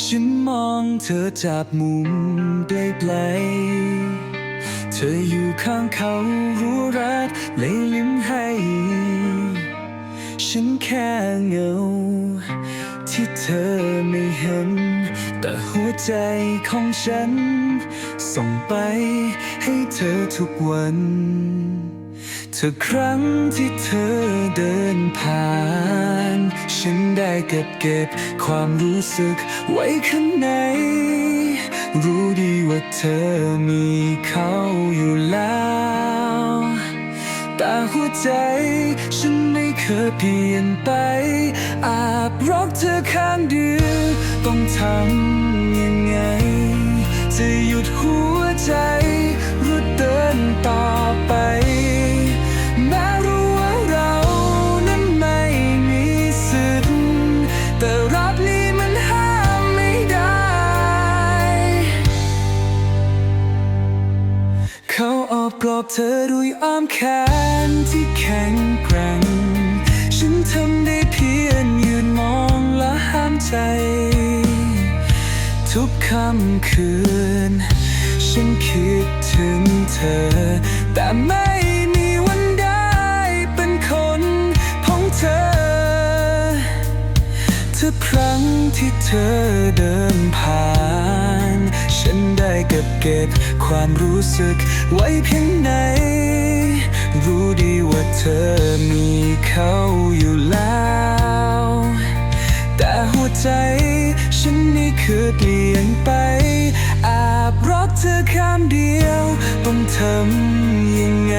ฉันมองเธอจากมุมไกลๆเธออยู่ข้างเขารู้รักเลยลิ้มให้ ฉันแค่เหงา ที่เธอไม่เห็น แต่หัวใจของฉัน ส่งไปให้เธอทุกวัน เธอครั้งที่เธอเดินผ่าน ฉันได้เก็บเก็บความรู้สึกไว้ข้างใน รู้ดีว่าเธอมีเขาอยู่แล้ว แต่หัวใจฉันไม่เคยเปลี่ยนไป อาบรักเธอข้างเดียวต้องทำยังไง จะหยุดหัวใจหรือเดินต่อไป อบเธอด้วยอ้อมแขนที่แข็งแกร่ง ฉันทำได้เพียงยืนมองและห้ามใจ ทุกค่ำคืน ฉันคิดถึงเธอ แต่ไม่มีวันได้เป็นคนของเธอ ทุกครั้งที่เธอเดินผ่าน เก็บเก็บความรู้สึกไว้เพียงไหน รู้ดีว่าเธอมีเขาอยู่แล้ว แต่หัวใจฉันนี่คือเปลี่ยนไป อาบรักเธอข้ามเดียวต้องทำยังไง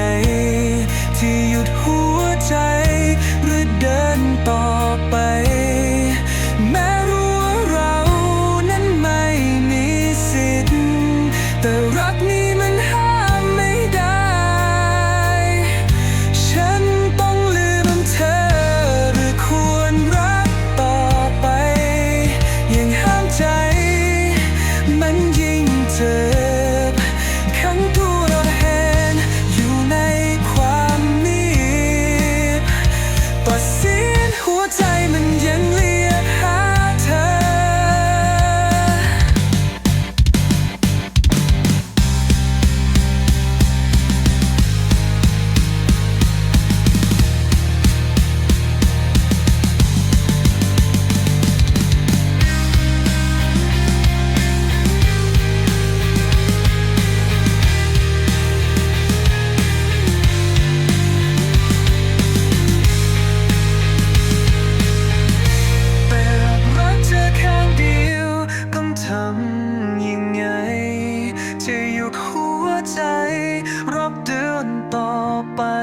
pa